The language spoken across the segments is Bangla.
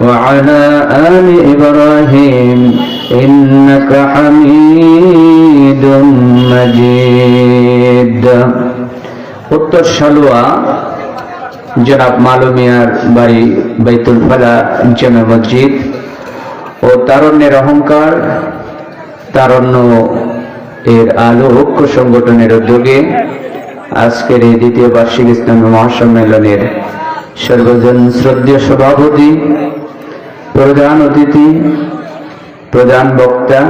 وعلى آل إبراهيم إنك حميد مجيد উত্তর সালুয়া জনাব মালুমিয়ার বাড়ি বাইতুল ফালা জামে মসজিদ ও তারণ্যের অহংকার তারণ্য এর আলো ঐক্য সংগঠনের উদ্যোগে আজকের এই দ্বিতীয় বার্ষিক ইসলামী মহাসম্মেলনের সর্বজন শ্রদ্ধেয় সভাপতি প্রধান অতিথি প্রধান বক্তা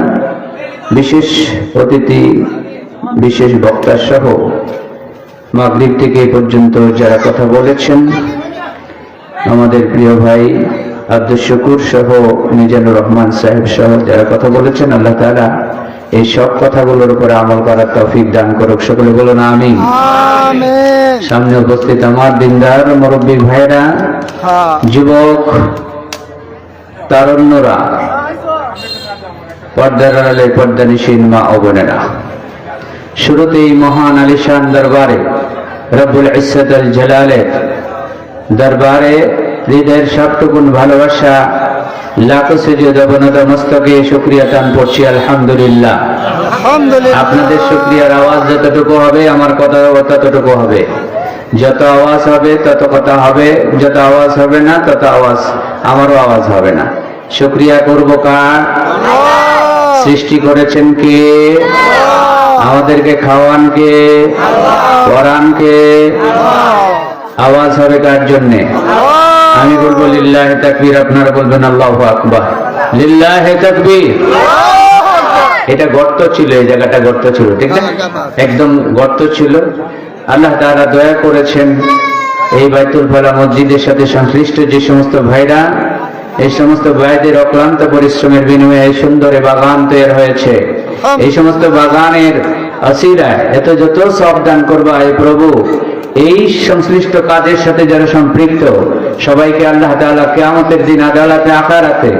বিশেষ অতিথি বিশেষ বক্তা সহ মাগরিব থেকে পর্যন্ত যারা কথা বলেছেন আমাদের প্রিয় ভাই আব্দুল শুকুর সহ মিজানুর রহমান সাহেব সহ যারা কথা বলেছেন আল্লাহ তাআলা এই সব কথাগুলোর উপরে আমল করার তৌফিক দান করুক। সকলে বলুন আমি সামনে উপস্থিত আমার দিনদার মুরব্বী ভাইরা হ্যাঁ। তারণ্যরা। পর্দার আড়ালে পর্দানিসীন মা ও বোনেরা। শুরুতেই মহান আলিশান দরবারে রব্বুল ইসত আল জালালের দরবারে হৃদয়ের সবটুকুন ভালোবাসা লাখো সেজে দেবনতা মস্তকে শুক্রিয়া টান পড়ছি আলহামদুলিল্লাহ। আলহামদুলিল্লাহ। আপনাদের শুক্রিয়ার আওয়াজ যতটুকু হবে আমার কথা ততটুকু হবে। যত আওয়াজ হবে তত কথা হবে যত আওয়াজ হবে না তত আওয়াজ আমারও আওয়াজ হবে না। শুক্রিয়া করব কার? সৃষ্টি করেছেন কে? আমাদেরকে খাওয়ান কে? পরান কে? আওয়াজ হবে কার জন্যে? আমি বলব লিল্লাহ তাকবীর আপনারা বলবেন আল্লাহু আকবার লিল্লাহ তাকবীর। এটা গর্ত ছিল এই জায়গাটা গর্ত ছিল ঠিক না? একদম গর্ত ছিল। আল্লাহ তারা দয়া করেছেন এই বাইতুল ফালা মসজিদের সাথে সংশ্লিষ্ট যে সমস্ত ভাইরা এই সমস্ত ভাইদের অক্লান্ত পরিশ্রমের বিনিময়ে এই সুন্দর বাগান তৈরি হয়েছে। এই সমস্ত বাগানের আসিরা এত যত সব দান করবা এই প্রভু এই সংশ্লিষ্ট কাজের সাথে যারা সম্পৃক্ত সবাইকে আল্লাহ তাআলা কিয়ামতের দিন আদালতে আখারাতে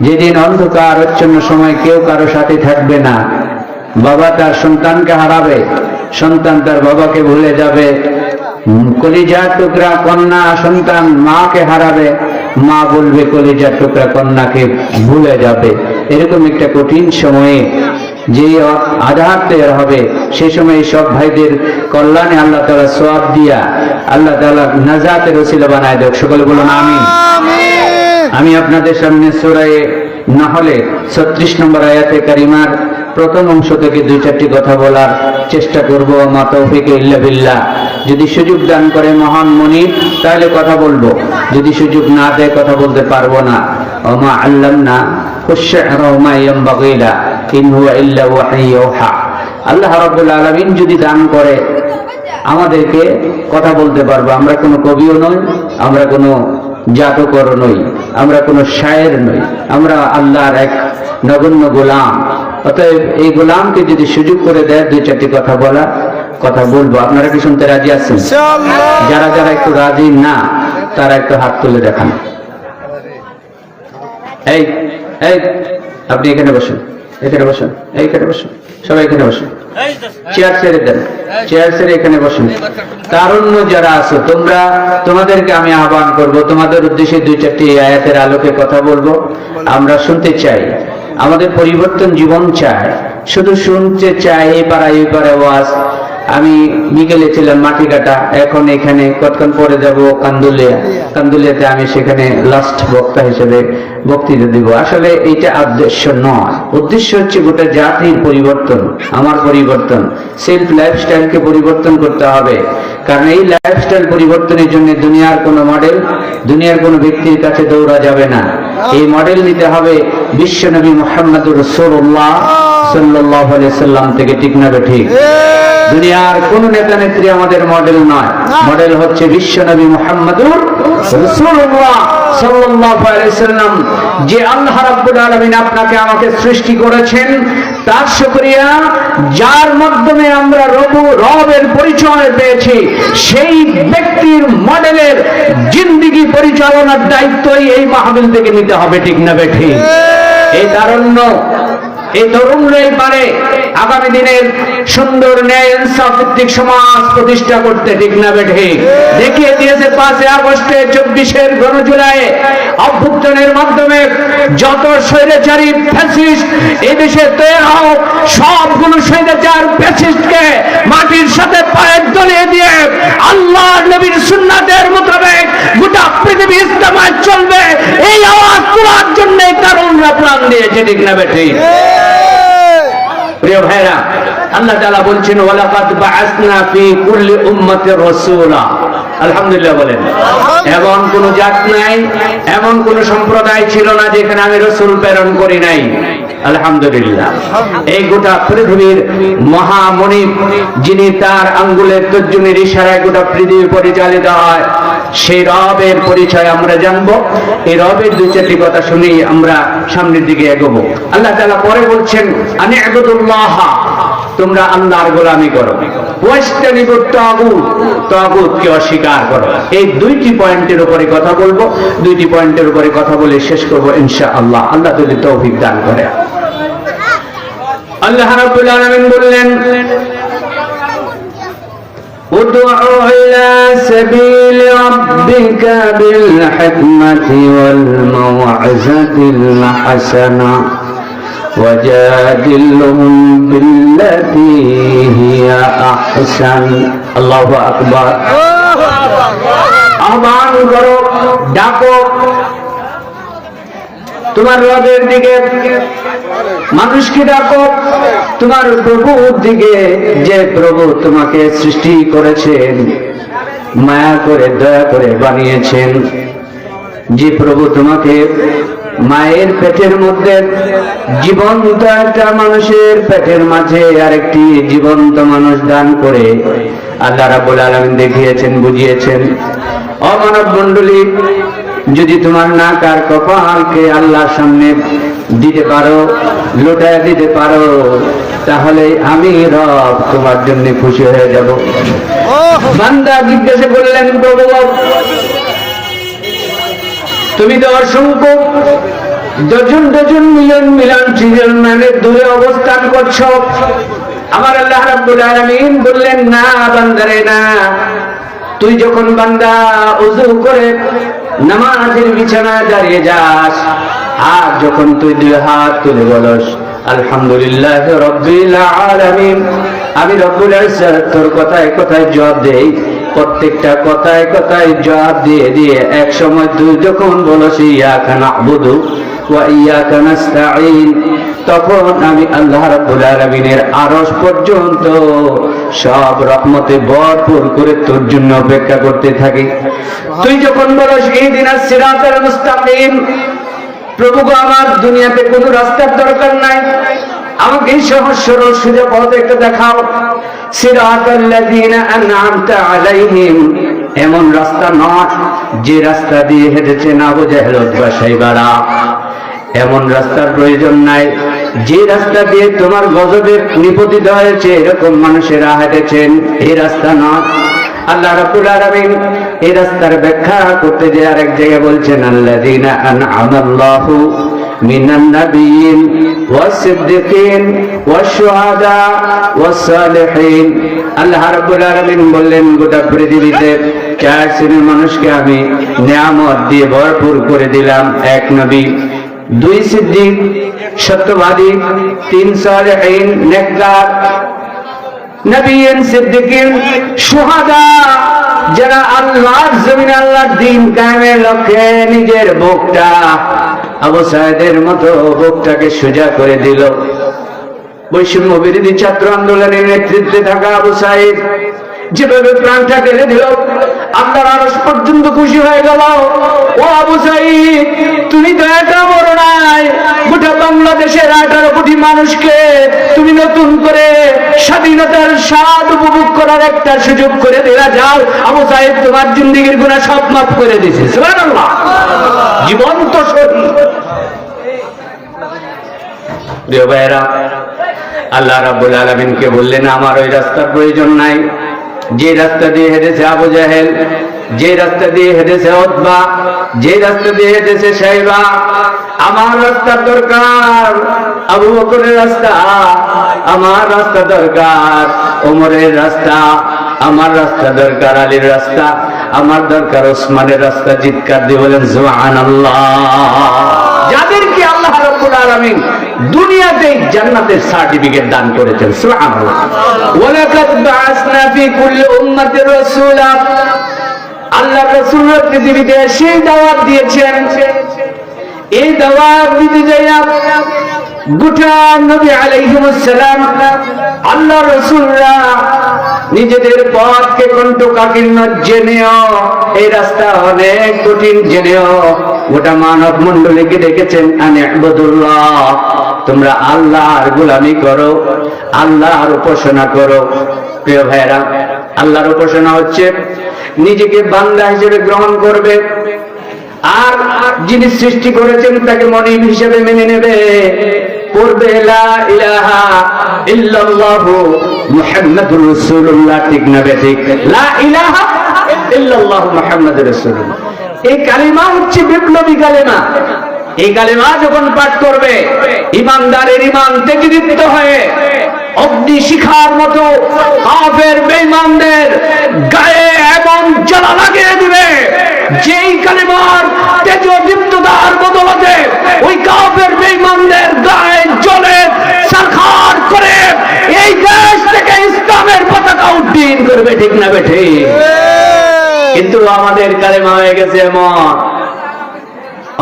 যেদিন অন্ধকার আচ্ছন্ন সময় কেউ কারও সাথে থাকবে না বাবা তার সন্তানকে হারাবে সন্তান তার বাবাকে ভুলে যাবে কলিজা টুকরা কন্যা সন্তান মাকে হারাবে মা বলবে কলিজার টুকরা কন্যাকে ভুলে যাবে। এরকম একটা কঠিন সময়ে যে আধার তৈরি হবে সেই সময় সব ভাইদের কল্যাণে আল্লাহ তালা সোয়াব দিয়া আল্লাহ তালা নাজাতের ওসিলা বানায় দেখ সকলে বলুন আমিন। আমি আপনাদের সামনে সুরায় না হলে ছত্রিশ নম্বর আয়াতে কারিমার প্রথম অংশ থেকে দুই চারটি কথা বলার চেষ্টা করব, মা তৌফিক ইল্লা যদি সুযোগ দান করে মহান মনি, তাহলে কথা বলব। যদি সুযোগ না দেয়, কথা বলতে পারব না। ওমা আল্লাম না আল্লাহ রাব্বুল আলামিন যদি দান করে, আমাদেরকে কথা বলতে পারব। আমরা কোনো কবিও নই, আমরা কোনো জাতকর নই, আমরা কোনো শায়ের নই, আমরা আল্লাহর এক নগণ্য গোলাম। অতএব এই গোলামকে যদি সুযোগ করে দেয় দুই চারটি কথা বলা কথা বলব। আপনারা কি শুনতে রাজি আছেন? যারা যারা একটু রাজি না তারা একটু হাত তুলে দেখান। এই এই আপনি এখানে বসুন এখানে বসুন এইখানে বসুন সবাই এখানে বসুন। চেয়ার ছেড়ে দেন চেয়ার ছেড়ে এখানে বসুন। তারুণ্য যারা আছো তোমরা তোমাদেরকে আমি আহ্বান করব তোমাদের উদ্দেশ্যে দুই চারটি আয়াতের আলোকে কথা বলব। আমরা শুনতে চাই। আমাদের পরিবর্তন জীবন চায়। শুধু শুনতে চাই এই পাড়ায় এই পাড়ায় ওয়াজ আমি বিকেলে ছিলাম মাটি কাটা, এখন এখানে কতক্ষণ পরে যাব? কান্দুলিয়া। কান্দুলিয়াতে আমি সেখানে লাস্ট বক্তা হিসেবে বক্তৃতা দিব। আসলে এইটা উদ্দেশ্য নয়। উদ্দেশ্য হচ্ছে গোটা জাতির পরিবর্তন, আমার পরিবর্তন। সেলফ লাইফস্টাইলকে পরিবর্তন করতে হবে। কারণ এই লাইফস্টাইল পরিবর্তনের জন্য দুনিয়ার কোনো মডেল দুনিয়ার কোনো ব্যক্তির কাছে দৌড়া যাবে না। এই মডেল নিতে হবে বিশ্বনবী মোহাম্মদুর রসুল্লাহ সাল্লাহ সাল্লাম থেকে ঠিক না ঠিক? দুনিয়ার কোন নেতা নেত্রী আমাদের মডেল নয়। মডেল হচ্ছে বিশ্বনবী মোহাম্মদুর রসুল্লাহ সাল্লাম, যে আল্লাহ রাব্বুল আলমিন আপনাকে আমাকে সৃষ্টি করেছেন, তার যার মাধ্যমে আমরা রবু, রবের পরিচয় পেয়েছি, সেই ব্যক্তির মডেলের জিন্দিগি পরিচালনার দায়িত্বই এই মাহবিল থেকে নিতে হবে, ঠিক না বেঠি এই তারণ্য এই তরুণরাই পারে আগামী দিনের সুন্দর ন্যায় ইনসাফ সমাজ প্রতিষ্ঠা করতে ঠিক না বেঠে দেখিয়ে দিয়েছে পাঁচই আগস্টে চব্বিশের গণ জুলাই অভ্যুত্থানের মাধ্যমে যত স্বৈরাচারী ফ্যাসিস্ট এই দেশে তৈরি হোক, সবগুলো স্বৈরাচার ফ্যাসিস্টকে মাটির সাথে পায়ের দলিয়ে দিয়ে আল্লাহ নবীর সুন্নাতের মোতাবেক গোটা পৃথিবী ইসলামায় চলবে। এই আওয়াজ তোলার জন্য কারণরা প্রাণ দিয়েছে ঠিক না বেঠে প্রিয় ভাইরা, আল্লাহ তাআলা বলছেন বাআসনা ফি কুল্লি উম্মাতির রাসূলা। আলহামদুলিল্লাহ বলেন। এমন কোন জাত নাই, এমন কোন সম্প্রদায় ছিল না যেখানে আমি রসুল প্রেরণ করি নাই। আলহামদুলিল্লাহ। এই গোটা পৃথিবীর মহামণি, যিনি তার আঙ্গুলের তর্জনীর ইশারায় গোটা পৃথিবী পরিচালিত হয় সেই রবের পরিচয় আমরা জানব। এই রবের দুই চারটি কথা শুনেই আমরা সামনের দিকে এগোবো। আল্লাহ তাআলা পরে বলছেন আমি আবুদুল্লাহ, তোমরা আল্লাহর গোলামি করো। তাগুতকে অস্বীকার করো। এই দুইটি পয়েন্টের উপরে কথা বলব। দুইটি পয়েন্টের উপরে কথা বলে শেষ করব ইনশাআল্লাহ। আল্লাহ যদি তৌফিক দান করে। আল্লাহ রাব্বুল আলামিন বললেন ادع إلى سبيل ربك بالحكمة والموعظة الحسنة وجادلهم بالتي هي أحسن الله أكبر আহ্বান করো ডাকো তোমার রবের দিকে মানুষকে ডাকো। তোমার প্রভুর দিকে যে প্রভু তোমাকে সৃষ্টি করেছেন, মায়া করে, দয়া করে বানিয়েছেন, যে প্রভু তোমাকে মায়ের পেটের মধ্যে জীবন্ত একটা মানুষের পেটের মাঝে আরেকটি জীবন্ত মানুষ দান করে আল্লাহ রাবুল আলমিন দেখিয়েছেন, বুঝিয়েছেন। অমানব মন্ডলী যদি তোমার নাক আর কপালকে আল্লাহর সামনে দিতে পারো লোটায় দিতে পারো তাহলে আমি রব তোমার জন্য খুশি হয়ে যাব। বান্দা জিজ্ঞাসা করলেন প্রভু তুমি তো অসংখ্য dozen dozen million million trillion মাইলের দূরে অবস্থান করছ। আমার আল্লাহ রাব্বুল আলামিন বললেন না বান্দারে না। তুই যখন বান্দা উজু করে নামাজের বিছানায় দাঁড়িয়ে যাস। আর যখন তুই দুই হাত তুলে বলস, আলহামদুলিল্লাহ রব্বিল আমি রব্বুল তোর কথায় কথায় জবাব দেই। প্রত্যেকটা কথায় কথায় জবাব দিয়ে দিয়ে এক সময় তুই যখন বলস ইয়া খান ওয়া ইয়াকা নাস্তাঈন। তখন আমি আল্লাহ রাব্বুল আলামিনের আরশ পর্যন্ত সব রহমতে ভরপুর করে তোর জন্য অপেক্ষা করতে থাকি। তুই যখন বলস ইহদিনাস সিরাতাল মুস্তাকিম প্রভু গো, আমার দুনিয়াতে কোনো রাস্তার দরকার নাই। আমাকে পথ একটা দেখাও এমন রাস্তা নয় যে রাস্তা দিয়ে উতবা সাইবারা এমন রাস্তার প্রয়োজন নাই, যে রাস্তা দিয়ে তোমার গজবের নিপতিত হয়েছে, এরকম মানুষেরা হেঁটেছেন, এই রাস্তা নয়। আল্লাহ রাব্বুল আলামিন এই রাস্তার ব্যাখ্যা করতে যে আরেক জায়গায় বলছেন, আল্লাযীনা আন'আমাল্লাহু। মিনান নাবিয়িন ওয়াস-সিদ্দিকিন ওয়াশ-শুহাদা ওয়াস-সালিহিন আল্লাহ রাব্বুল আলামিন বললেন, গোটা পৃথিবীতে চার মানুষকে আমি নিয়ামত দিয়ে ভরপুর করে দিলাম, এক নবী। দুই সিদ্দিক, সত্যবাদী, তিন সালেহীন, নেককার। নবীন, সিদ্দিকিন সুহাদা যারা আল্লাহর জমিন আল্লাহর দিন কায়েমের লক্ষ্যে নিজের বুকটা আবু সাহেদের মতো বুকটাকে সোজা করে দিল। বৈষম্য বিরোধী ছাত্র আন্দোলনের নেতৃত্বে থাকা আবু সাহেব যেভাবে প্রাণটা ঢেলে দিল আল্লাহর আরস পর্যন্ত খুশি হয়ে গেল। ও আবু সাইদ, তুমি তো একা বড় নাই। গোটা বাংলাদেশের আঠারো কোটি মানুষকে তুমি নতুন করে স্বাধীনতার স্বাদ উপভোগ করার একটা সুযোগ করে দেওয়া যাও। আবু সাহেব তোমার জিন্দিগির গুণা সব মাফ করে দিছে। জীবন্ত শরীর। প্রিয় ভাইয়েরা, আল্লাহ রাব্বুল আলামিনকে বললেন, আমার ওই রাস্তার প্রয়োজন নাই। যে রাস্তা দিয়ে হেঁটেছে আবু জাহেল, যে রাস্তা দিয়ে হেঁটেছে ওতবা, যে রাস্তা দিয়ে হেঁটেছে সাইবা আমার রাস্তার দরকার। আবু বকরের রাস্তা, আমার রাস্তা দরকার। ওমরের রাস্তা, আমার রাস্তা দরকার। আলীর রাস্তা, আমার দরকার। ওসমানের রাস্তা। চিৎকার দিয়ে বলেন, সুবহানাল্লাহ। যাদেরকে আল্লাহ দুনিয়াতে জান্নাতের সার্টিফিকেট দান করেছেন আল্লাহ পৃথিবীতে সেই দাওয়াত দিয়েছেন। এই দাওয়াত দিতে নবী আল্লাহ রাসূলরা নিজেদের পথকে কণ্ঠকাকীর্ণ জেনেও, এই রাস্তা অনেক কঠিন জেনেও গোটা মানব মন্ডলীকে ডেকেছেন আনে আবদুল্লাহ তোমরা আল্লাহর গোলামি করো, আল্লাহর উপাসনা করো। প্রিয় ভাইরা আল্লাহর উপাসনা হচ্ছে নিজেকে বান্দা হিসেবে গ্রহণ করবে, আর যিনি সৃষ্টি করেছেন তাকে মনিব হিসেবে মেনে নেবে। পড়বে লা ইলাহা মুহাম্মাদুর রাসূলুল্লাহ, ঠিক না বেঠিক লা ইলাহা মুহাম্মাদুর রাসূলুল্লাহ। এই কালিমা হচ্ছে বিপ্লবী কালিমা। এই কালিমা যখন পাঠ করবে, ইমানদারের ইমান থেকে দীপ্ত হয়ে অগ্নি শিখার মতো কাফের, বেঈমানদের গায়ে এমন জ্বালা লাগিয়ে দিবে, যেই কালিমার তেজ দীপ্ততার বদলতে ওই কাফের, বেঈমানদের গায়ে জ্বলে সারখার করে এই দেশ থেকে ইসলামের পতাকা উড্ডীন করবে, ঠিক না বেঠে কিন্তু আমাদের কালেমা হয়ে গেছে এমন।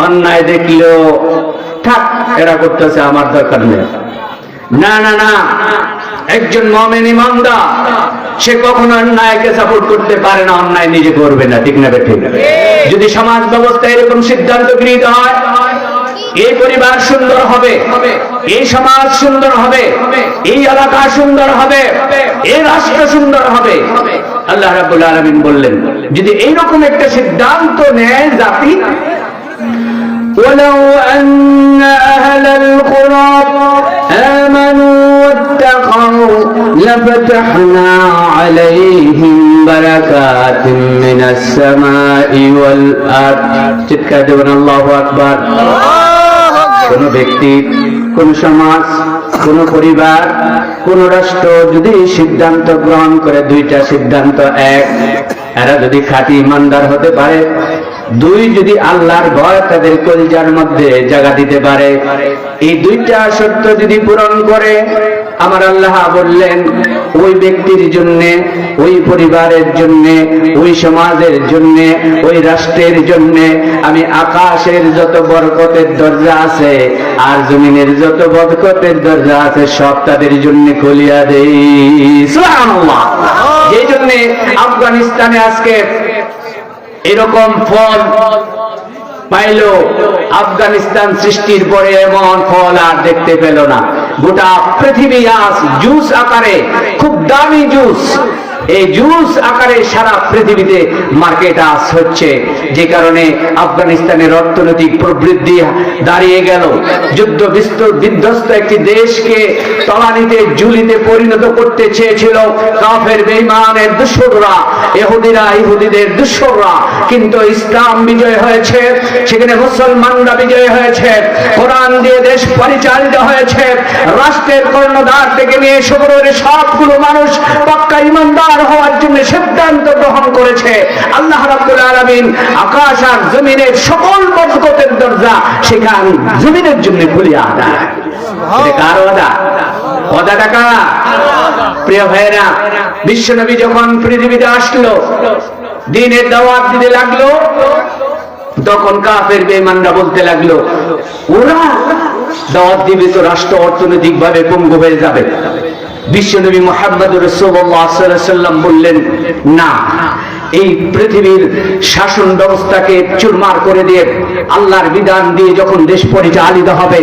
অন্যায় দেখলেও, থাক, এরা করতেছে, আমার দরকার নেই। না না না, একজন মমেন ইমানদার, সে কখনো অন্যায়কে সাপোর্ট করতে পারে না, অন্যায় নিজে করবে না, ঠিক না ঠিক? যদি সমাজ ব্যবস্থা এরকম সিদ্ধান্ত গৃহীত হয়, এই পরিবার সুন্দর হবে, এই সমাজ সুন্দর হবে, এই এলাকা সুন্দর হবে, এই রাষ্ট্র সুন্দর হবে আল্লাহ রাব্বুল আলামিন বললেন যদি এইরকম একটা সিদ্ধান্ত নেয় জাতি ولو أن أهل القرى آمنوا واتقوا لفتحنا عليهم بركات من السماء والأرض تتكادون الله أكبر কোন ব্যক্তি, কোন সমাজ, কোন পরিবার, কোন রাষ্ট্র যদি সিদ্ধান্ত গ্রহণ করে, দুইটা সিদ্ধান্ত, এক, এরা যদি খাঁটি ইমানদার হতে পারে, দুই যদি আল্লাহর ভয় তাদের কলিজার মধ্যে জায়গা দিতে পারে, এই দুইটা সত্য যদি পূরণ করে আমার আল্লাহ বললেন, ওই ব্যক্তির জন্য, ওই পরিবারের জন্য, ওই সমাজের জন্য, ওই রাষ্ট্রের জন্য আমি আকাশের যত বরকতের দরজা আছে আর জমিনের যত বরকতের দরজা আছে সব তাদের জন্য খুলিয়া দেই। এই জন্য আফগানিস্তানে আজকে এরকম ফল পাইল, আফগানিস্তান সৃষ্টির পরে এমন ফল আর দেখতে পেল না। গোটা পৃথিবী আজ জুস আকারে খুব দামি জুস এই জুস আকারে সারা পৃথিবীতে মার্কেট আস হচ্ছে। যে কারণে আফগানিস্তানের অর্থনৈতিক প্রবৃদ্ধি দাঁড়িয়ে গেল। যুদ্ধ বিস্ত- বিধ্বস্ত একটি দেশকে তলানিতে জুলিতে পরিণত করতে চেয়েছিল কাফের বেঈমানের দুঃসররা ইহুদিরা ইহুদিদের দুঃসররা কিন্তু ইসলাম বিজয় হয়েছে, সেখানে মুসলমানরা বিজয় হয়েছে, কোরআন দিয়ে দেশ পরিচালিত হয়েছে, রাষ্ট্রের কর্ণধার থেকে নিয়ে শুরু সবগুলো মানুষ পাক্কা ইমানদার হওয়ার জন্য সিদ্ধান্ত গ্রহণ করেছে। আল্লাহ রাব্বুল আলামিন আকাশ আর জমিনের সকল বরকতের দরজা সেখান জমিনের জন্য বিশ্বনবী যখন পৃথিবীতে আসলো, দিনের দাওয়াত দিতে লাগল, তখন কাফের বেঈমানরা বলতে লাগল, ওরা দাওয়াত দিবে তো রাষ্ট্র অর্থনৈতিক ভাবে পঙ্গু হয়ে যাবে। বিশ্বনবী মোহাম্মদ রসুল্লাহ সাল্লাম বললেন না। এই পৃথিবীর শাসন ব্যবস্থাকে চুরমার করে দিয়ে আল্লাহর বিধান দিয়ে যখন দেশ পরিচালিত হবে,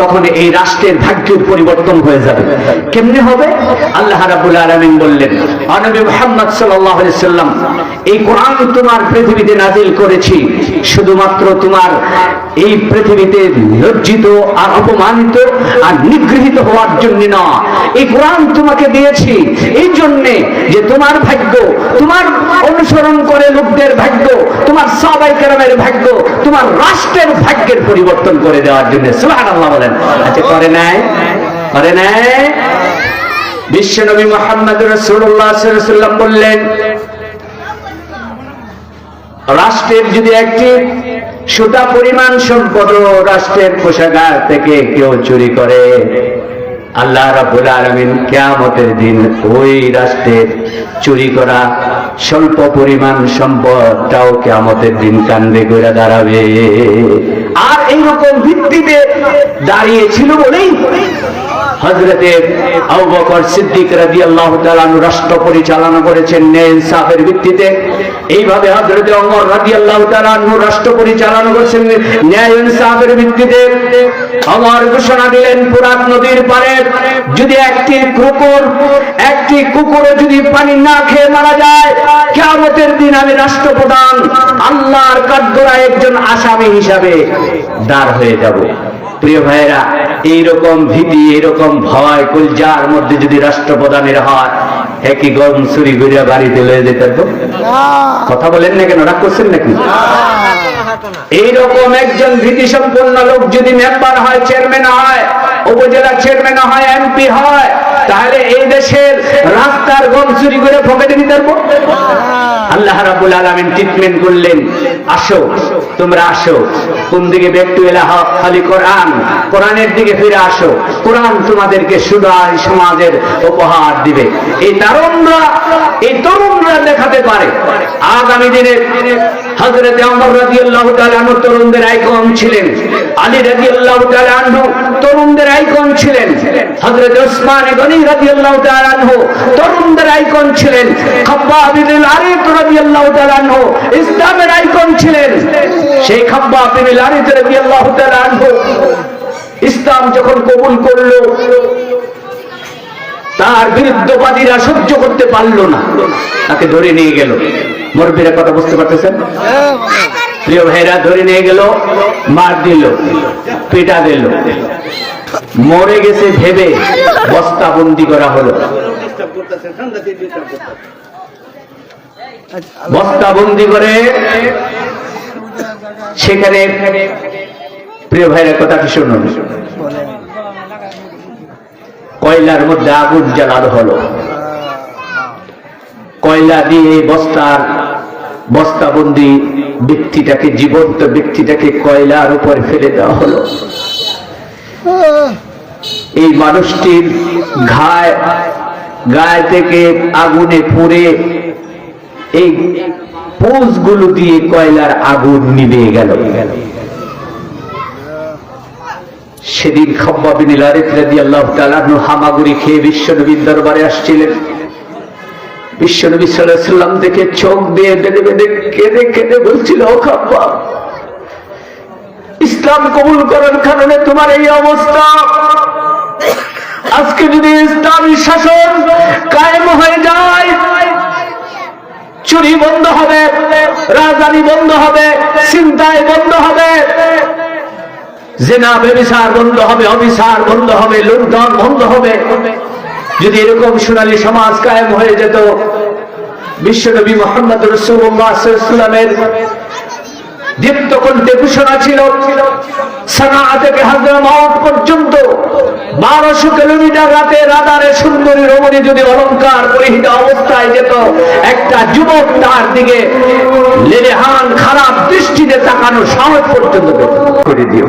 তখন এই রাষ্ট্রের ভাগ্যের পরিবর্তন হয়ে যাবে। কেমনে হবে? আল্লাহ রাবুল আলমিন বললেন অনবী মোহাম্মদ সাল্লাম, এই কোরআন তোমার পৃথিবীতে নাজিল করেছি। শুধুমাত্র তোমার এই পৃথিবীতে লজ্জিত আর অপমানিত আর নিগৃহীত হওয়ার জন্য না। এই কোরআন তোমাকে দিয়েছি। এই জন্যে যে তোমার ভাগ্য, তোমার অনুসরণ করে লোকদের ভাগ্য, তোমার সবাই কেরামের ভাগ্য, তোমার রাষ্ট্রের ভাগ্যের পরিবর্তন করে দেওয়ার জন্য। সুহান আল্লাহ বলেন। আচ্ছা করে নাই? করে নাই? বিশ্বনবী মোহাম্মদ রসুল্লাহ বললেন, রাষ্ট্রের যদি একটি সুতা পরিমাণ সম্পদ রাষ্ট্রের কোষাগার থেকে কেউ চুরি করে, আল্লাহ রাবুল আলমিন কেয়ামতের দিন ওই রাষ্ট্রের চুরি করা স্বল্প পরিমাণ সম্পদটাও আমাদের দিন কান্দে করে দাঁড়াবে। আর এইরকম ভিত্তিতে দাঁড়িয়েছিল বলেই হজরতে রাষ্ট্র পরিচালনা করেছেন ভিত্তিতে। এইভাবে হজরতে রাষ্ট্র পরিচালনা করেছেন ন্যায় ইনসাফের ভিত্তিতে। ঘোষণা দিলেন পুরাত নদীর পারে যদি একটি কুকুর, একটি কুকুরও যদি পানি না খেয়ে মারা যায়, কিয়ামতের দিন আমি রাষ্ট্রপ্রধান, আল্লাহর কাঠগড়ায় একজন আসামি হিসাবে দাঁড় হয়ে যাব। প্রিয় ভাইয়েরা এইরকম ভীতি এইরকম ভয় কুলজার মধ্যে যদি রাষ্ট্রপ্রধানের হয় একই গম চুরি করিয়া বাড়িতে লয়ে যেতে কথা বলেন না কেন রাগ করছেন নাকি? এইরকম একজন ভীতি সম্পন্ন লোক যদি মেম্বার হয় চেয়ারম্যান হয় উপজেলা চেয়ারম্যান হয় এমপি হয় তাহলে এই দেশের রাস্তার গম চুরি করে পকেটে নিতে পারব? আল্লাহ রাবুল আলমিন ট্রিটমেন্ট করলেন। আসো, তোমরা আসো। কোন দিকে ব্যক্তি এলা হক খালি কোরআন। কোরআনের দিকে ফিরে আসো। কোরআন তোমাদেরকে সুদাই সমাজের উপহার দিবে। এই তরুণরা এই তরুণরা দেখাতে পারে। আগামী দিনে হজরতে অমর রাজি আল্লাহ তালু তরুণদের আইকন ছিলেন। আলী রাজি আল্লাহ তালু তরুণদের আইকন ছিলেন। হজরত ওসমান ইসলামের আইকন ছিলেন। সেই ইসলাম যখন কবুল করল, তার বিরুদ্ধবাদীরা সহ্য করতে পারল না। তাকে ধরে নিয়ে গেল। মুরব্বীরা কথা বুঝতে পারতেছেন? প্রিয় ভাইরা, ধরে নিয়ে গেল, মার দিল, পেটা দিল। মরে গেছে ভেবে বস্তা বন্দি করা হলো। বস্তা বন্দি করে সেখানে প্রিয় ভাইরা কথাটি শুনুন? কয়লার মধ্যে আগুন জ্বালানো হলো। কয়লা দিয়ে বস্তার বস্তাবন্দি ব্যক্তিটাকে জীবন্ত ব্যক্তিটাকে কয়লার উপর ফেলে দেওয়া হলো। এই মানুষটির ঘায়, গায়ে থেকে আগুনে পুড়ে এই পোষগুলো দিয়ে কয়লার আগুন নিভে গেল। সেদিন হামাগুড়ি খেয়ে বিশ্বনবীর দরবারে আসছিলেন। বিশ্বনবী আলাইহি সাল্লাম দেখে চোখ দিয়ে কেঁদে কেঁদে বলছিল, ও খাব্বা ইসলাম কবুল করার কারণে তোমার এই অবস্থা। আজকে যদি ইসলামী শাসন কায়েম হয়ে যায়, চুরি বন্ধ হবে রাজধানী বন্ধ হবে চিন্তায় বন্ধ হবে, জেনা ব্যবিচার বন্ধ হবে, অবিচার বন্ধ হবে লুণ্ঠন বন্ধ হবে। যদি এরকম সোনালী সমাজ কায়েম হয়ে যেত, বিশ্বনবী মোহাম্মদ রসুল্লাহ রসুল্লাহামের দীপ্ত কণ্ঠে ঘোষণা ছিল। সানা থেকে হাজরামাওয়াত পর্যন্ত বারোশো কিলোমিটার রাতে রাদারে সুন্দরী রমণী যদি অলঙ্কার পরিহিত অবস্থায় যেত একটা যুবক তার দিকে লেরেহান খারাপ দৃষ্টিতে তাকানো সাহস পর্যন্ত করে দিও।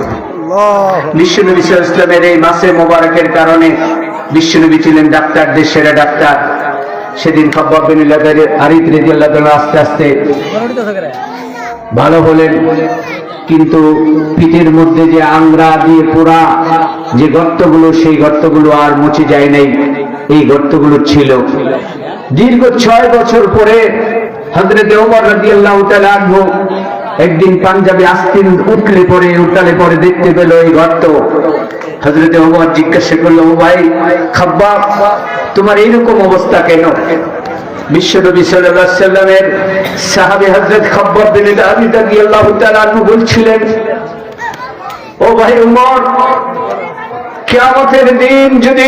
বিশ্বনবী ইসলামের এই মাসে মোবারকের কারণে বিশ্বনবী ছিলেন ডাক্তার দেশের ডাক্তার। সেদিন খব্বাব বিন লাদারের আরিফ রাদিয়াল্লাহু তাআলা আস্তে আস্তে ভালো হলেন কিন্তু পিঠের মধ্যে যে আংরা দিয়ে পোড়া যে গর্তগুলো, সেই গর্তগুলো আর মুছে যায় নাই। এই গর্তগুলো ছিল। দীর্ঘ ছয় বছর পরে হজরত ওমর রাদিয়াল্লাহু তাআলা আনহু একদিন পাঞ্জাবি আস্তিন উঠলে পরে উঠালে পরে দেখতে পেল এই গর্ত। হজরত ওমর জিজ্ঞাসা করল ভাই খাব্বাব, তোমার এইরকম অবস্থা কেন? বলছিলেন, ও ভাই উমর, কিয়ামতের দিন যদি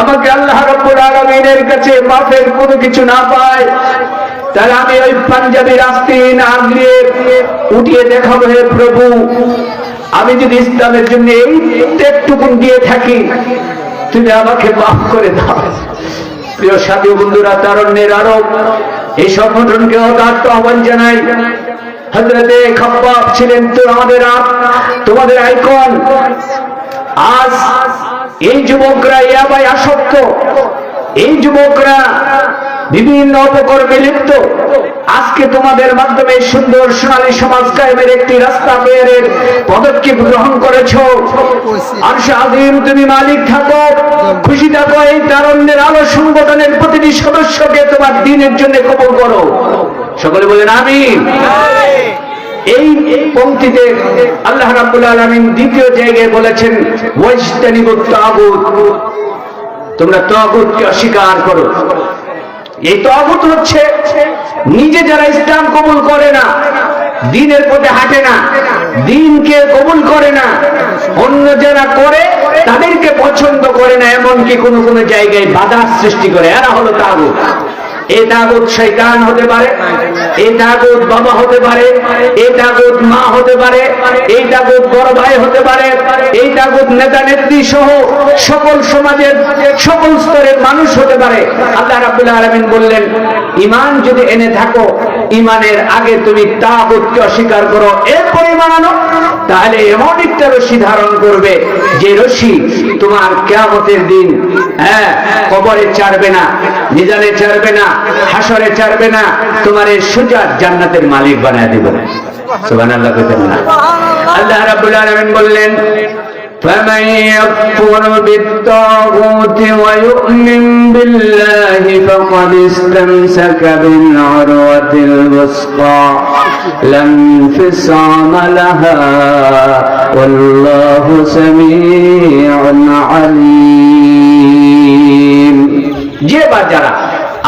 আমাকে আল্লাহ রাব্বুল আলামিনের কাছে মাফের কোনো কিছু না পায়, তাহলে আমি ওই পাঞ্জাবি রাস্তিন আগলিয়ে উঠিয়ে দেখাবো হে প্রভু। আমি যদি ইসলামের জন্য এই টেকটুকুন দিয়ে থাকি, তুমি আমাকে মাফ করে দাও। প্রিয় সাথী বন্ধুরা, তারণ্যের আরও এই সংগঠনকে অদার্থ আহ্বান জানাই। হজরতে খাপ্পাব ছিলেন তো আমাদের তোমাদের আইকন। আজ এই যুবকরা ইয়াবাই আসক্ত। এই যুবকরা বিভিন্ন অপকর্মে লিপ্ত। আজকে তোমাদের মাধ্যমে সুন্দর সোনালী সমাজ কায়েমের একটি রাস্তা তৈরির পদক্ষেপ গ্রহণ করেছ। আর আদিম তুমি মালিক থাকো, খুশি থাকো, এই তারণ্যের আলো সংগঠনের প্রতিটি সদস্যকে তোমার দিনের জন্য কবল করো। সকলে বলেন আমি এই পঙ্ক্তিতে আল্লাহ রাব্বুল আলামিন দ্বিতীয় জায়গায় বলেছেন, ওয়াজতানিবুত তাগুত। তোমরা তাগুতকে অস্বীকার করো। এই তাগুত হচ্ছে নিজে যারা ইসলাম কবুল করে না, দিনের পথে হাঁটে না, দিনকে কবুল করে না, অন্য যারা করে তাদেরকে পছন্দ করে না, এমনকি কোনো কোনো জায়গায় বাধা সৃষ্টি করে। এরা হলো তাগুত তাগুত শৈতান হতে পারে তাগুত বাবা হতে পারে বড় ভাই হতে পারে নেতা সহ সকল সমাজের সকল মানুষ হতে পারে। আল্লাহ রাব্বুল আলামিন বললেন ইমান যদি এনে থাকো ইমানের আগে তুমি তাগুতকে অস্বীকার করো। এরপর ইমান আনো, তাহলে এমন একটা রশি ধারণ করবে, যে রশি তোমার কেয়ামতের দিন হ্যাঁ কবরে চারবে না, নিজানে চারবে না হাসরে চারবে না তোমার এই সোজা জান্নাতের মালিক বানায় দিবে সুবহানাল্লাহ কইতেন না আল্লাহ রাব্বুল আলামিন বললেন فمن يكفر بالطاغوت ويؤمن بالله فقد استمسك بالعروة الوثقى لا انفصام لها والله سميع عليم যে বা যারা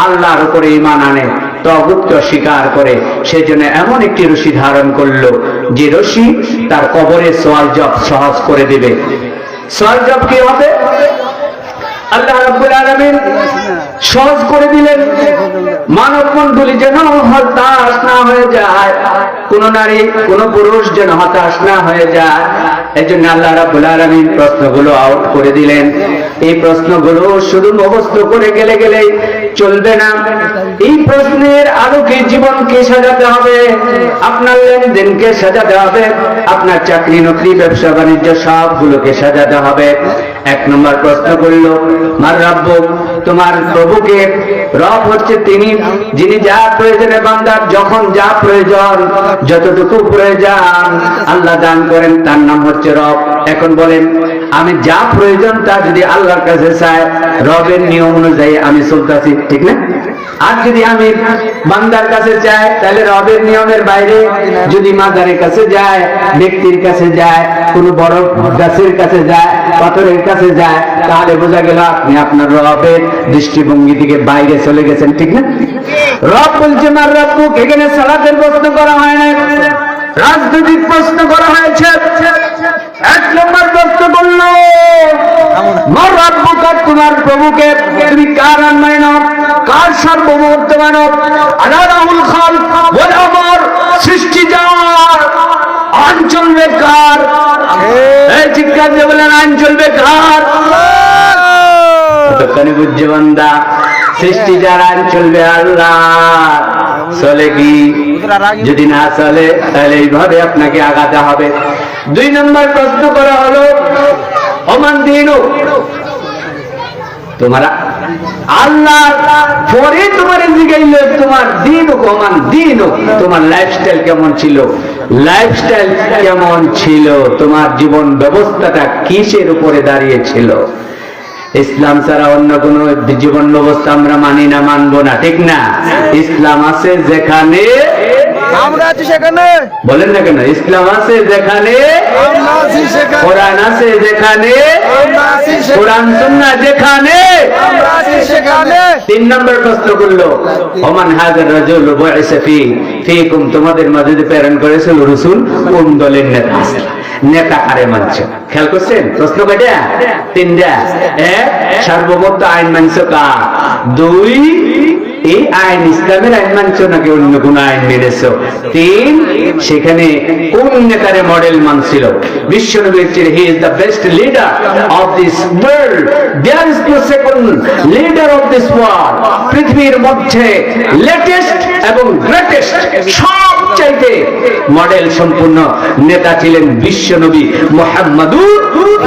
আল্লাহর উপরে ইমান আনে, তগুপ্ত স্বীকার করে। সেজন্য এমন একটি রশি ধারণ করল, যে রশি তার কবরে সোয়াল জব সহজ করে দেবে। সোয়াল জব কি হবে? সহজ করে দিলেন। মানব মণ্ডলী যেন হতাশ না হয়ে যায়, কোন নারী, কোন পুরুষ যেন হতাশ না হয়ে যায়। এই জন্য আল্লাহ রাব্বুল আলামিন প্রশ্নগুলো আউট করে দিলেন। এই প্রশ্নগুলো শুধু মুখস্থ করে গেলে গেলেই চলবে না। এই প্রশ্নের আলোকে জীবনকে সাজাতে হবে, আপনার লেনদেনকে সাজাতে হবে, আপনার চাকরি নকরি ব্যবসা বাণিজ্য সবগুলোকে সাজাতে হবে। এক নম্বর প্রশ্ন করল, মার রাব্য তোমার প্রভুকে রব হচ্ছে তিনি, যিনি যা প্রয়োজনে বান্দার যখন যা প্রয়োজন, যতটুকু প্রয়োজন আল্লাহ দান করেন, তার নাম হচ্ছে রব। এখন বলেন, আমি যা প্রয়োজন তা যদি আল্লাহর কাছে চাই, রবের নিয়ম অনুযায়ী আমি চলতেছি, ঠিক না? আর যদি আমি বান্দার কাছে চাই, তাহলে রবের নিয়মের বাইরে যদি মাজারের কাছে যায়, ব্যক্তির কাছে যায়, কোন বড় গাছের কাছে যায়, পাথরের কাছে যায়, তাহলে বোঝা গেল আপনি আপনার রবের দৃষ্টিভঙ্গি থেকে বাইরে চলে গেছেন, ঠিক না? রব বলছে মার রব্বুক, এখানে সালাতের প্রশ্ন করা হয় না। রাজনৈতিক প্রশ্ন করা হয়েছে। মার রব্বুকা তোমার প্রভুকে তুমি কার নাও কার সার্বভৌমত্ব মানো? আলাদাহুল খাল বলে আমার সৃষ্টি যাওয়ার অঞ্চল বেকার এই চিৎকার দিয়ে বলেন অঞ্চল বেকার বুঝছে বান্দা সৃষ্টি যারা চলবে আল্লাহ। চলে কি? যদি না চলে তাহলে এইভাবে আপনাকে আগাতে হবে। দুই নম্বর প্রশ্ন করা হলো অমান দিন। তোমার আল্লাহ পরে তোমার তোমার দিন কমান দিন। তোমার লাইফস্টাইল কেমন ছিল? লাইফস্টাইল কেমন ছিল? তোমার জীবন ব্যবস্থাটা কিসের উপরে দাঁড়িয়েছিল? ইসলাম ছাড়া অন্য কোন জীবন ব্যবস্থা আমরা মানি না, মানবো না, ঠিক না? ইসলাম আছে যেখানে আমরা আছি সেখানে। বলেন না কেন? ইসলাম আছে যেখানে আমরা আছি সেখানে। কোরআন আছে যেখানে আমরা আছি সেখানে। কোরআন সুন্নাহ যেখানে। আমরা আছি সেখানে। তিন নম্বর প্রশ্ন করল ওমান হাজার রাজুল ফি ফিকুম তোমাদের মাঝে যে প্রেরণ করেছিল রসুল কোন দলের নেতা নেতা কারে মানছে। খেয়াল করছেন? প্রশ্ন কয়টা? তিনটা। এক সার্বভৌমত্ব আইন মানছ কা দুই এই আইন ইসলামের আইন মানছো নাকি অন্য কোন আইন মেনেছ? তিন, সেখানে কোন নেতারে মডেল মানছিল? বিশ্বনবী he is the best leader of this world there is no second leader of this world পৃথিবীর মধ্যে লেটেস্ট এবং গ্রেটেস্ট সব চাইতে মডেল সম্পূর্ণ নেতা ছিলেন বিশ্বনবী মোহাম্মদুর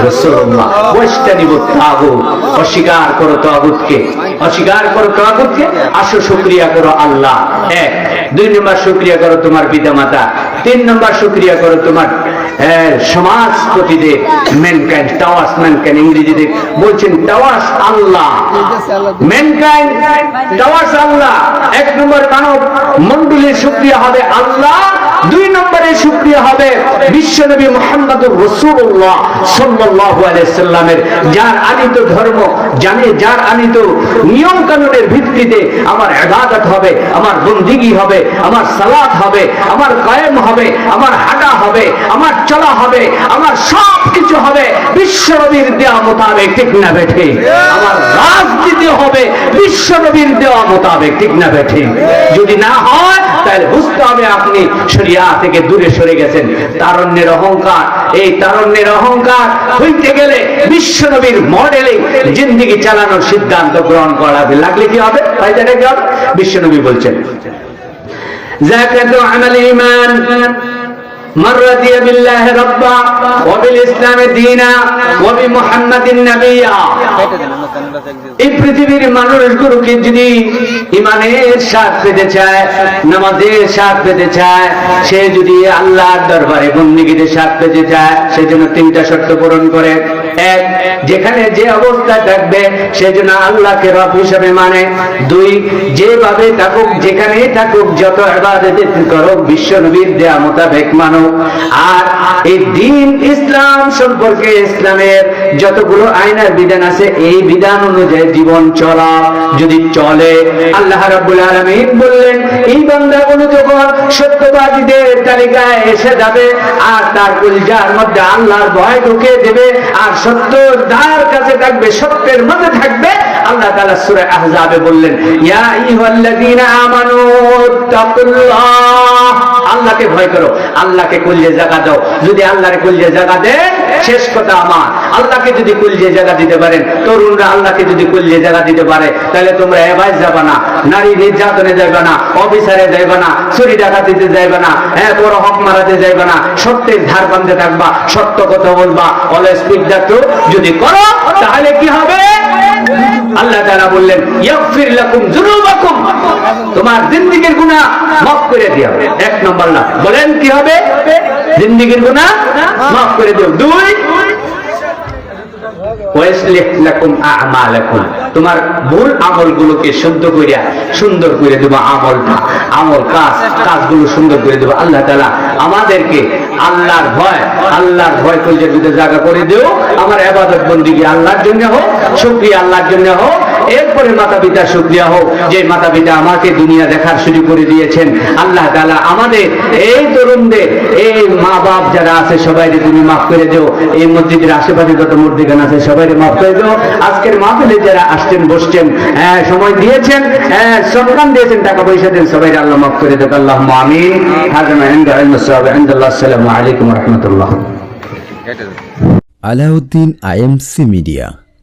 রাসূলুল্লাহ। ওয়াস্তানিব তাগুত। অস্বীকার করো তাগুতকে। অস্বীকার করো তাগুতকে। আসো শুকরিয়া করো আল্লাহ। এক। দুই নম্বর শুকরিয়া করো তোমার পিতামাতা। তিন নম্বর শুকরিয়া করো তোমার আহ, সমাজপতিদের ম্যানকাইন্ড টাওয়াস ম্যানকাইন্ড ইংরেজিতে বলছেন টাওয়াস আল্লাহ। ম্যানকাইন্ড টাওয়াস আল্লাহ। এক নম্বর মানব মন্ডলীর হবে আল্লাহ দুই নম্বরে হবে বিশ্বনবী মোহাম্মদুর রসুল্লাহ সাল্লাল্লাহু আলাইহি সাল্লামের। যার আনিত ধর্ম জানে যার আনিত নিয়ম কানুনের ভিত্তিতে আমার হবে আমার বন্দিগি হবে আমার সালাত হবে আমার কায়েম হবে আমার হাঁটা হবে আমার চলা হবে আমার সব কিছু হবে বিশ্বনবীর দেওয়া মোতাবেক ঠিক না বেঠে আমার রাজনীতি হবে বিশ্বনবীর দেওয়া মোতাবেক ঠিক না বেঠে যদি না হয় তাহলে বুঝতে হবে আপনি শরিয়া থেকে দূরে সরে গেছেন তারণ্যের অহংকার এই তারণ্যের অহংকার হইতে গেলে বিশ্বনবীর মডেলে জিন্দিগি চালানোর সিদ্ধান্ত গ্রহণ করা হবে লাগলে কি হবে ফায়দাটা কি হবে বিশ্বনবী বলছেন زكاة عمل الإيمان من رضي بالله ربا وبالإسلام دينا وبمحمد نبيا এই পৃথিবীর মানুষগুলোকে যদি ইমানের স্বাদ পেতে চায়, নামাজের স্বাদ পেতে চায়, সে যদি আল্লাহর দরবারে বন্দিগিতে স্বাদ পেতে চায় সেজন্য তিনটা শর্ত পূরণ করে। এক, যেখানে যে অবস্থা থাকবে সেজন্য আল্লাহকে রব হিসাবে মানে। দুই, যেভাবে থাকুক যেখানে থাকুক, যত ইবাদত করুক, বিশ্ব নবীর দেয়া মোতাবেক মানো আর এই দিন ইসলাম সম্পর্কে ইসলামের যতগুলো আইনার বিধান আছে, এই বিধান অনুযায়ী জীবন চলা যদি চলে, আল্লাহ রাব্বুল আলামিন বললেন, এই বান্দাগুলো যখন সত্যবাদীদের তালিকায় এসে যাবে আর তার কলিজার মধ্যে আল্লাহর ভয় ঢুকে দেবে আর সত্যর দ্বার কাছে থাকবে, সত্যের মধ্যে থাকবে, আল্লাহ তাআলা সূরা আহজাবে বললেন, ইয়া আইয়ুহাল্লাযীনা আমানু আল্লাহকে ভয় করো, আল্লাহকে কুলজে জায়গা দাও। যদি আল্লাহর কুলজে জায়গা দেন শেষ কথা আমার। আল্লাহকে যদি কুলিয়ে জায়গা দিতে পারেন, তরুণরা আল্লাহকে যদি কুলিয়ে জায়গা দিতে পারে, তাহলে তোমরা এভাইস যাবে না, নারী নির্যাতনে যাবে না, অফিসারে যাইবে না, চুরি ডাকাতিতে যাইবে না হ্যাঁ বড় হক মারাতে যাইবে না, সত্যের ধার বান্ধে থাকবা, সত্য কথা বলবা অলওয়েজ স্পিক দ্য যদি করো, তাহলে কি হবে? আল্লাহ তারা বললেন, ইয়াগফির লাকুম যুনুবাকুম। তোমার জিন্দিগির গুনাহ মাফ করে দিও। এক নম্বর না, বলেন কি হবে? জিন্দিগির গুনাহ মাফ করে দিও। দুই তোমার ভুল আমলগুলোকে শুদ্ধ করিয়া সুন্দর করে দেবো আমলটা। আমল কাজ, কাজগুলো সুন্দর করে দেবো। আল্লাহ তালা আমাদেরকে আল্লাহর ভয় আল্লাহর ভয় কলজের ভিতরে জায়গা করে দেও। আমার আবাদত বন্দিকে আল্লাহর জন্য হোক সুপ্রিয় আল্লাহর জন্য হোক। এরপরে মাতা পিতার শুক্রিয়া হোক যে মাতা পিতা আমাকে দুনিয়া দেখার সুযোগ করে দিয়েছেন। আল্লাহ তাআলা আমাদের এই তরুণদের, এই মা বাপ যারা আছে সবাই তুমি মাফ করে দিও। এই মসজিদের আশেপাশে যত মূর্তিগান আছে সবাই মাফ করে দিও। আজকের মাহফিলে যারা আসছেন, বসছেন সময় দিয়েছেন সম্মান দিয়েছেন টাকা পয়সা দেন সবাই আল্লাহ মাফ করে দেবে আল্লাহ আমিন। আসসালামু আলাইকুম রাহমাতুল্লাহ। Alauddin IMC media.